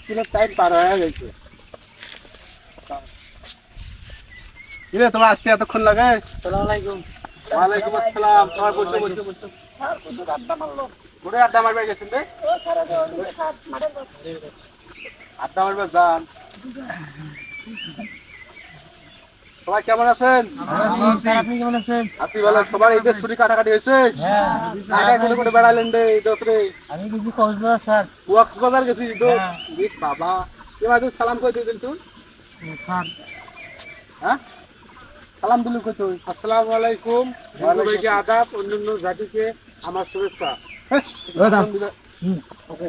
স্কুলের টাইম পার হয়ে গেছে। তোমার আসতে এতক্ষণ লাগে? সালাম আলাইকুম। ওয়ালাইকুম আসসালাম। তোমার বসে বসে বসে। ঘুরে আড্ডা মারবে গেছেন রে? আড্ডা মারবে যান। সবাই কেমন আছেন? আপনি কেমন আছেন? আছি ভালো? সবার এই যে ছুটি কাটাকাটি হয়েছে? হ্যাঁ জায়গায় কোটে কোটে বেড়ালেন রে দোতরে আমি কিছু কক্সবাজার স্যার। কক্সবাজার গেছি তো? হ্যাঁ। বাবা। এবার তুই সালাম কই দিল তুই স্যার। হ্যাঁ? সালাম দিলু কই তুই আসসালামু আলাইকুম। সবাইকে আদাব অন্যান্য জাতিকে আমার শুভেচ্ছা। করে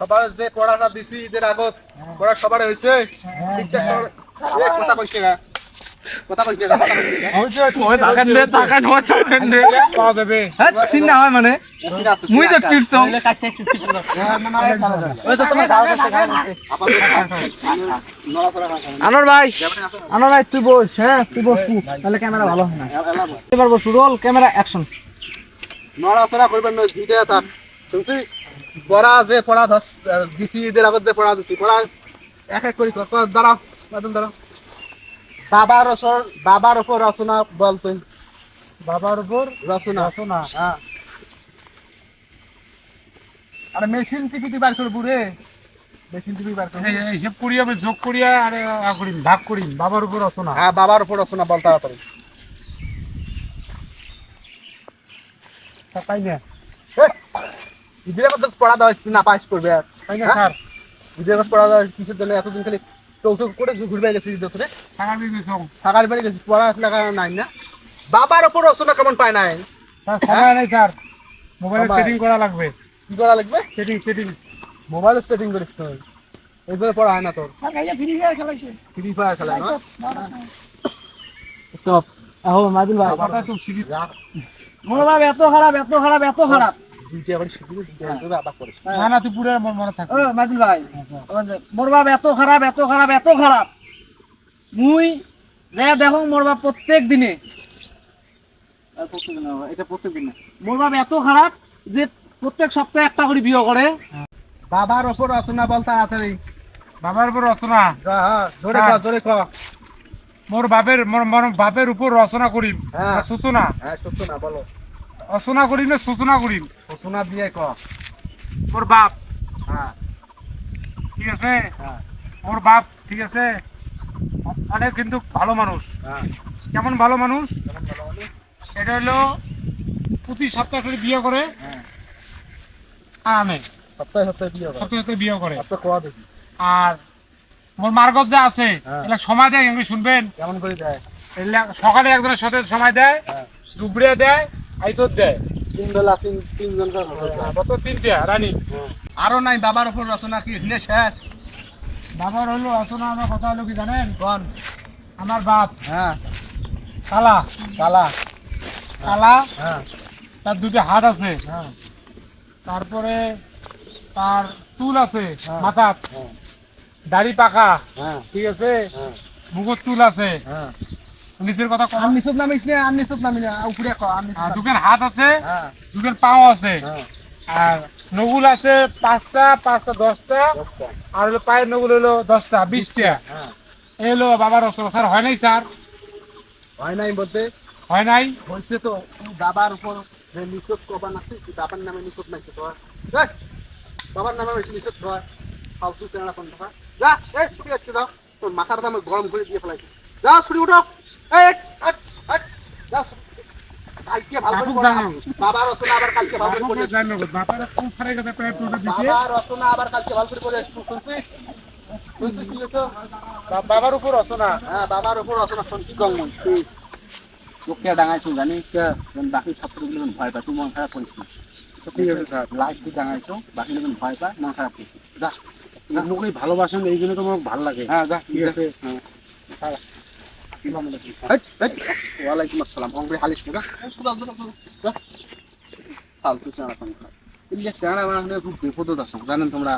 সবার যে পড়াটা দিছি ঈদের আগত পড়া সবার হয়েছে ঠিকঠাক কথা কইছে না। কথা কইছে হয় মানে। মুই যে। আনোর ভাই আনোর ভাই তুই বস হ্যাঁ তুই বস তাহলে ক্যামেরা ভালো হয় না। এলা- এলা বল। এবার বস রোল ক্যামেরা অ্যাকশন নড়াচড়া করবেন না ভিডিও থাক শুনছিস পড়া যে পড়া ধস দিছি ঈদের আগত যে পড়া দিছি পড়া এক এক করে কর কর, দাঁড়াও একদম দাঁড়াও। বাবার ওপর বাবার ওপর রচনা বল তুই। বাবার উপর রচনা রচনা হ্যাঁ আরে মেশিন টিপি বার করে বুড়ে মেশিন টিপি বার করে হিসাব করি আমি যোগ করিয়া আর করি ভাগ করি বাবার উপর রচনা হ্যাঁ বাবার ওপর রচনা বল তাড়াতাড়ি। তাই না? ঈদের আগত পড়া দেওয়া হয়েছে, তুই না পাস করবে আর। তাই না হ্যাঁ? স্যার? আগত পড়া দেওয়া হয়েছে, কিসের জন্য? এতদিন খালি টৌটো করে ঘুরবে গেছিস ঈদের তোরে টাকা দিয়ে থাকার বাড়ি গেছিস পড়ালেখা নাই না। বাবার ওপর রচনা কেমন পায় নাই? সময় নেই স্যার। মোবাইলে সেটিং করা লাগবে। কি করা লাগবে? সেটিং সেটিং মোবাইলের সেটিং করিস তুই জন্য পড়া হয় না তোর। স্যার গাইয়া ফ্রি ফায়ার খেলাইছে। ফ্রি ফায়ার খেলা না স্টপ আহো মাদুল ভাই। কথা তো মোর বাবা এত খারাপ এত খারাপ এত খারাপ। দুইটা আবার শিখবি দুইটা আবার করিস। না না তুই পুরো মন মনে থাক। ও মাদুল ভাই। মোর বাবা এত খারাপ এত খারাপ এত খারাপ। মুই যা দেখো মোর বাবা প্রত্যেক দিনে এটা প্রত্যেকদিন না মোর বাবা এত খারাপ যে প্রত্যেক সপ্তাহে একটা করে বিয়ে করে। বাবার ওপর রচনা বল তাড়াতাড়ি। বাবার উপর রচনা? হ্যাঁ, জোরে ক হ্যাঁ। জোরে ক। মোর বাপের মোর বাপের উপর রচনা করিম। হ্যাঁ। সূচনা? হ্যাঁ সত্য বলো। রচনা করিম না সূচনা করিম রচনা দিয়ে ক। মোর বাপ। হ্যাঁ ঠিক আছে? হ্যাঁ মোর বাপ ঠিক আছে? অ- অনেক কিন্তু ভালো মানুষ। কেমন ভালো মানুষ? এটা হলো প্রতি সপ্তাহে করে বিয়ে করে আর আনে। সপ্তাহে সপ্তাহে বিয়ে কর সপ্তাহে সপ্তাহে বিয়ে করে সপ্তাহে কোয়া দেখি। আর মোর মার্গজ যা আছে। সময় দেয় শুনবেন। কেমন করে দেয়? সকালে একজনের সাথে সময় দেয় দুপুরে দেয় আইতর দেয়। তিন বেলা তিন তিন ঘণ্টা কত তিনটে রানী? আরও নাই বাবার ওপর রচনা কি? এখানে শেষ। বাবার হলো আসলে আমার কথা হলো কি জানেন? কোন? আমার বাপ। হ্যাঁ। কালা। কালা। কালা? হ্যাঁ। তার দুটো হাত আছে। হ্যাঁ। তারপরে তার চুল আছে হ্যাঁ। মাথা হ্যাঁ। দাড়ি পাকা হ্যাঁ। ঠিক আছে? হ্যাঁ। মুখের চুল আছে। হ্যাঁ। নিচের কথা কম নিচত নামিস না আর নিচত নামি না উপরে ক আর। দুকের হাত আছে হ্যাঁ। দুকের পাও আছে। হ্যাঁ। আর নগুল আছে পাঁচটা পাঁচটা দশটা। আর হলো পায়ের নগুল হলো দশটা বিশটা। হ্যাঁ। এই হলো বাবার স্যার হয় নাই স্যার? হয় নাই বলতে। হয় নাই? হয়েছে তো বাবার উপর নিচত কবার আছে বাবার নামে নিচত নাই তো। বাবার নামে বেশি নিচত কর ফালতু চেনা কোন কথা যা এই ছুটি আজকে যাও তোর মাথার দামে গরম করে দিয়ে ফেলাইছি। যা ছুটি উঠো। বাবার রচনা আবার কালকে ভালো করে বাবার রচনা আবার কালকে ভালো করে শুনছিস? বাবার উপর রচনা। হ্যাঁ বাবার উপর রচনা। শোন কি কম তুই তোকে ডাঙাইছো জানিস বাকি ছাত্রগুলো ভয় পায়। তুই মন খারাপ করিস না। ঠিক আছে লাইট দিয়ে ডাঙাইছো বাকি ভয় পায় মন খারাপ করিস। যা। ভালোবাসেন এই জন্য তো আমার ভালো লাগে। হ্যাঁ যা ঠিক আছে। হ্যাঁ। ওয়ালাইকুম আসসালাম। ফালতু খুব বিপদ জানেন তোমরা?